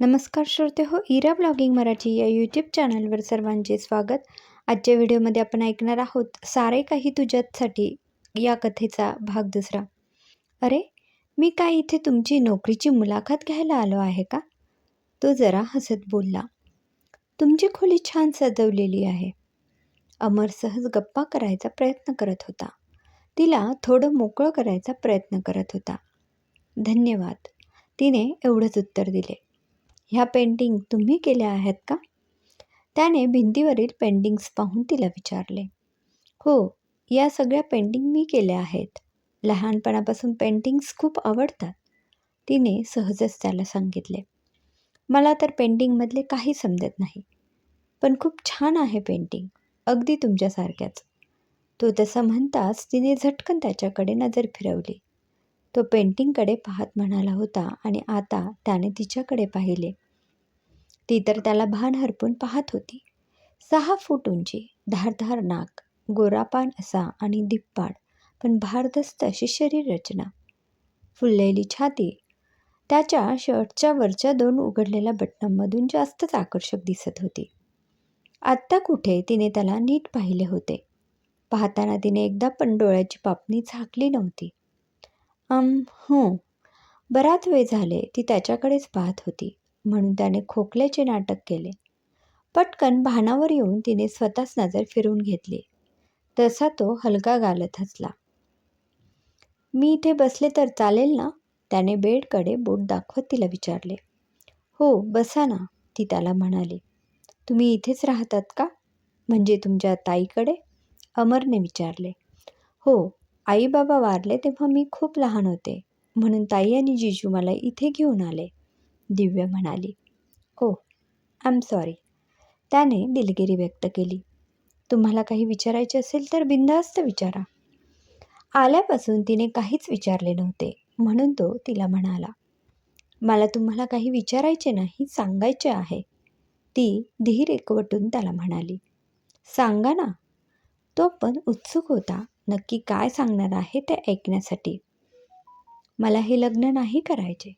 नमस्कार श्रोते हो इरा ब्लॉगिंग मराठी या यूट्यूब चॅनलवर सर्वांचे स्वागत. आजच्या व्हिडिओमध्ये आपण ऐकणार आहोत सारे काही तुझ्यासाठी या कथेचा भाग दुसरा. अरे मी काय इथे तुमची नोकरीची मुलाखत घ्यायला आलो आहे का? तो जरा हसत बोलला. तुमची खोली छान सजवलेली आहे. अमर सहज गप्पा करायचा प्रयत्न करत होता. तिला थोडं मोकळं करायचा प्रयत्न करत होता. धन्यवाद. तिने एवढंच उत्तर दिले. ह्या पेंटिंग तुम्ही केल्या आहेत का? त्याने भिंतीवरील पेंटिंग्स पाहून तिला विचारले. हो या सगळ्या पेंटिंग मी केल्या आहेत. लहानपणापासून पेंटिंग्स खूप आवडतात. तिने सहजच त्याला सांगितले. मला तर पेंटिंगमधले काही समजत नाही. पण खूप छान आहे पेंटिंग. अगदी तुमच्यासारख्याच. तो तसं म्हणताच तिने झटकन त्याच्याकडे नजर फिरवली. तो पेंटिंगकडे पाहत म्हणाला होता आणि आता त्याने तिच्याकडे पाहिले. ती तर त्याला भान हरपून पाहत होती. सहा फूट उंची धारधार नाक गोरापान असा आणि दिप्पाड पण भारदस्त अशी शरीर रचना. फुललेली छाती त्याच्या शर्टच्या वरच्या दोन उघडलेल्या बटनांमधून जास्तच आकर्षक दिसत होती. आत्ता कुठे तिने त्याला नीट पाहिले होते. पाहताना तिने एकदा पण डोळ्याची पापणी झाकली नव्हती. अम हो. बराच वेळ झाले ती त्याच्याकडेच पाहत होती. म्हणून त्याने खोकल्याचे नाटक केले. पटकन भानावर येऊन तिने स्वतःच नजर फिरवून घेतली. तसा तो हलका गालत हसला. मी इथे बसले तर चालेल ना? त्याने बेडकडे बोट दाखवत तिला विचारले. हो बसा ना ती त्याला म्हणाली. तुम्ही इथेच राहतात का? म्हणजे तुमच्या ताईकडे? अमरने विचारले. हो आई बाबा वारले तेव्हा मी खूप लहान होते म्हणून ताई आणि जिजू मला इथे घेऊन आले. दिव्य म्हणाली. ओ आय एम सॉरी त्याने दिलगिरी व्यक्त केली. तुम्हाला काही विचारायचे असेल तर बिंदास्त विचारा. आल्यापासून तिने काहीच विचारले नव्हते म्हणून तो तिला म्हणाला मला तुम्हाला काही विचारायचे नाही सांगायचे आहे. ती धीर एकवटून त्याला म्हणाली सांगा ना. तो पण उत्सुक होता नक्की काय सांगणार आहे ते ऐकण्यासाठी. मला हे लग्न नाही करायचे.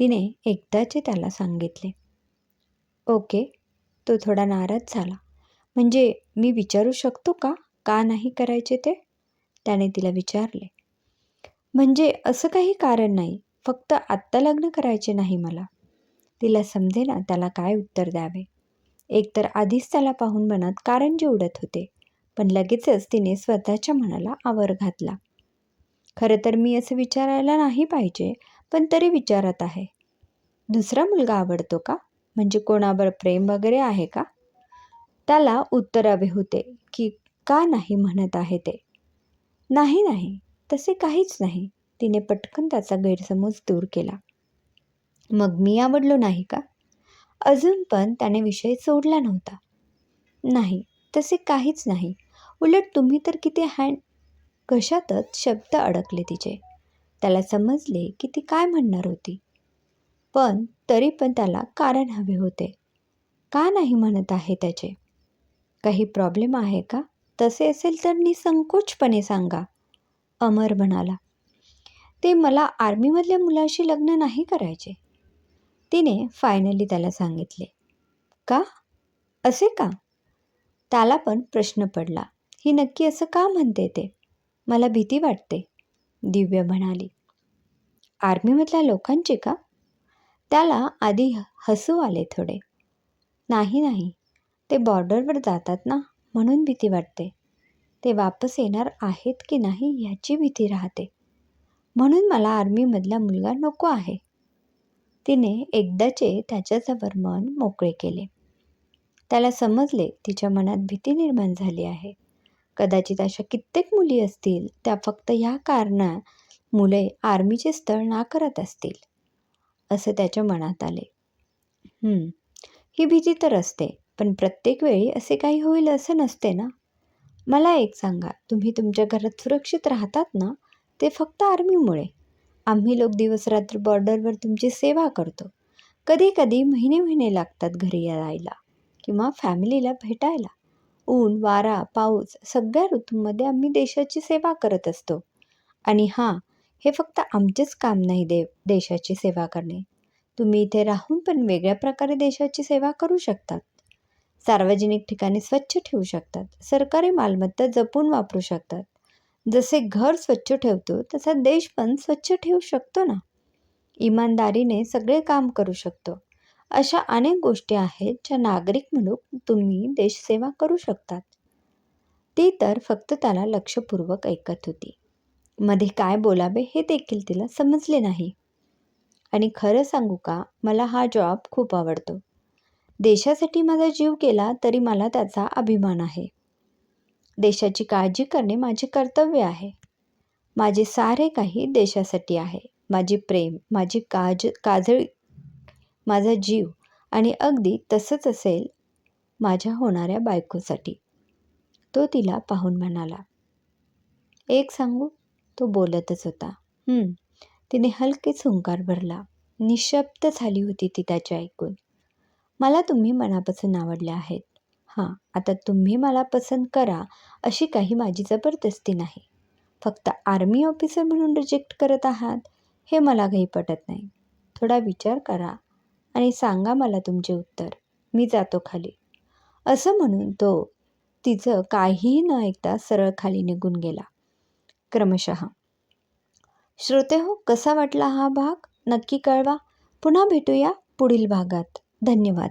तिने एकदाचे त्याला सांगितले. ओके तो थोडा नाराज झाला. म्हणजे मी विचारू शकतो का? का नाही करायचे ते? त्याने तिला विचारले. म्हणजे असं काही कारण नाही. फक्त आत्ता लग्न करायचे नाही मला. तिला समजे ना त्याला काय उत्तर द्यावे. एकतर आधीच त्याला पाहून मनात कारण उडत होते पण लगेचच तिने स्वतःच्या मनाला आवर घातला. खरं तर मी असं विचारायला नाही पाहिजे. पण तरी विचारत आहे. दुसरा मुलगा आवडतो का? म्हणजे कोणावर प्रेम वगैरे आहे का? त्याला उत्तरावे होते की का नाही म्हणत आहे ते? नाही नाही. तसे काहीच नाही. तिने पटकन त्याचा गैरसमज दूर केला. मग मी आवडलो नाही का? अजून पण त्याने विषय सोडला नव्हता. नाही. तसे काहीच नाही. उलट तुम्ही तर किती हँड कशातच शब्द अडकले तिचे. त्याला समजले की ती काय म्हणणार होती. पण तरी पण त्याला कारण हवे होते. का नाही म्हणत आहे त्याचे? काही प्रॉब्लेम आहे का? तसे असेल तर निसंकोचपणे सांगा. अमर म्हणाला ते मला आर्मीमधल्या मुलाशी लग्न नाही करायचे. तिने फायनली त्याला सांगितले का? असे का? त्याला पण प्रश्न पडला ही नक्की असं का म्हणते ते? मला भीती वाटते. दिव्य म्हणाली. आर्मीमधल्या लोकांची का? त्याला आधी हसू आले थोडे. नाही नाही ते बॉर्डरवर जातात ना म्हणून भीती वाटते. ते वापस येणार आहेत की नाही ह्याची भीती राहते. म्हणून मला आर्मीमधला मुलगा नको आहे. तिने एकदाचे त्याच्याजवळ मन मोकळे केले. त्याला समजले तिच्या मनात भीती निर्माण झाली आहे. कदाचित अशा कित्येक मुली असतील त्या फक्त ह्या कारणा मुले आर्मीचे स्थळ नाकारत असतील असं त्याच्या मनात आले. ही भीती तर असते पण प्रत्येक वेळी असे काही होईल असं नसते ना? मला एक सांगा तुम्ही तुमच्या घरात सुरक्षित राहतात ना? ते फक्त आर्मीमुळे. आम्ही लोक दिवस रात्र बॉर्डरवर तुमची सेवा करतो. कधी कधी महिने महिने लागतात घरी यायला किंवा फॅमिलीला भेटायला. ऊन वारा पाऊस सगळ्या ऋतूंमध्ये आम्ही देशाची सेवा करत असतो. आणि हां हे फक्त आमचेच काम नाही देव देशाची सेवा करणे. तुम्ही इथे राहून पण वेगळ्या प्रकारे देशाची सेवा करू शकतात. सार्वजनिक ठिकाणी स्वच्छ ठेवू शकतात. सरकारी मालमत्ता जपून वापरू शकतात. जसे घर स्वच्छ ठेवतो तसा देश पण स्वच्छ ठेवू शकतो ना? इमानदारीने सगळे काम करू शकतो. अशा अनेक गोष्टी आहेत ज्या नागरिक म्हणून तुम्ही देशसेवा करू शकतात. ती तर फक्त त्याला लक्षपूर्वक ऐकत होती. मध्ये काय बोलावे हे देखील तिला समजले नाही. आणि खरं सांगू का मला हा जॉब खूप आवडतो. देशासाठी माझा जीव गेला तरी मला त्याचा अभिमान आहे. देशाची काळजी करणे माझे कर्तव्य आहे. माझे सारे काही देशासाठी आहे. माझे प्रेम माझी काज काजळी माझा जीव आणि अगदी तसंच असेल माझ्या होणाऱ्या बायकोसाठी. तो तिला पाहून म्हणाला एक सांगू? तो बोलतच होता. तिने हलकेच हुंकार भरला. निशब्द झाली होती ती त्याचे ऐकून. मला तुम्ही मनापासून आवडल्या आहेत. हां आता तुम्ही मला पसंत करा अशी काही माझी जबरदस्ती नाही. फक्त आर्मी ऑफिसर म्हणून रिजेक्ट करत आहात हे मला काही पटत नाही. थोडा विचार करा आणि सांगा मला तुमचे उत्तर. मी जातो खाली. असं म्हणून तो तिचं काहीही न ऐकता सरळ खाली निघून गेला. क्रमशः श्रोते हो कसा वाटला हा भाग? नक्की कळवा. पुन्हा भेटूया पुढील भागात. धन्यवाद.